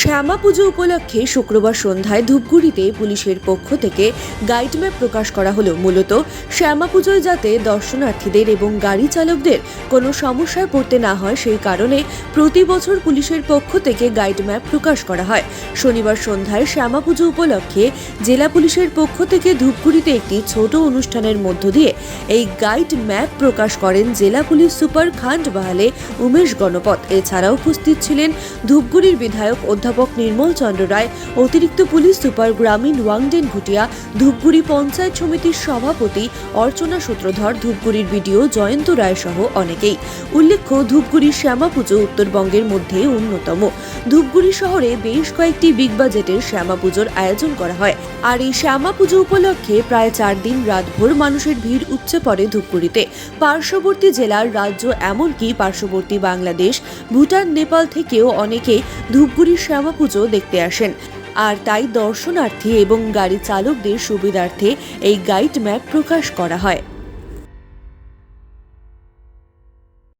শ্যামা পুজো উপলক্ষে শুক্রবার সন্ধ্যায় ধূপগুড়িতে পুলিশের পক্ষ থেকে গাইড ম্যাপ প্রকাশ করা হলো। মূলত শ্যামা পুজোয় যাতে দর্শনার্থীদের এবং গাড়ি চালকদের কোনো সমস্যায় পড়তে না হয়, সেই কারণে প্রতি বছর পুলিশের পক্ষ থেকে গাইড ম্যাপ প্রকাশ করা হয়। শনিবার সন্ধ্যায় শ্যামা পুজো উপলক্ষে জেলা পুলিশের পক্ষ থেকে ধূপগুড়িতে একটি ছোট অনুষ্ঠানের মধ্য দিয়ে এই গাইড ম্যাপ প্রকাশ করেন জেলা পুলিশ সুপার খান্ড বাহালে উমেশ গণপত। এছাড়াও উপস্থিত ছিলেন ধূপগুড়ির বিধায়ক অধ্যাপক নির্মল চন্দ্র রায়, অতিরিক্ত পুলিশ সুপার গ্রামীণ ওয়াংডেন ভুটিয়া, ধূপগুড়ি পঞ্চায়েত সমিতির সভাপতি অর্চনা সূত্রধর, ধূপগুড়ির বিডিও জয়ন্ত রায় সহ অনেকেই। উল্লেখ্য, ধূপগুড়ির শ্যামা পুজো উত্তরবঙ্গের মধ্যে অন্যতম। ধূপগুড়ি শহরে বেশ কয়েকটি বিগ বাজেটের শ্যামা পুজোর আয়োজন করা হয়। আর এই শ্যামা পুজো উপলক্ষে প্রায় চার দিন রাতভর মানুষের ভিড় উপচে পড়ে ধূপগুড়িতে। পার্শ্ববর্তী জেলার রাজ্য এমনকি পার্শ্ববর্তী বাংলাদেশ, ভুটান, নেপাল থেকেও অনেকে ধূপগুড়ির শ্যামা পুজো দেখতে আসেন। আর তাই দর্শনার্থী এবং গাড়ি চালকদের সুবিধার্থে এই গাইড ম্যাপ প্রকাশ করা হয়।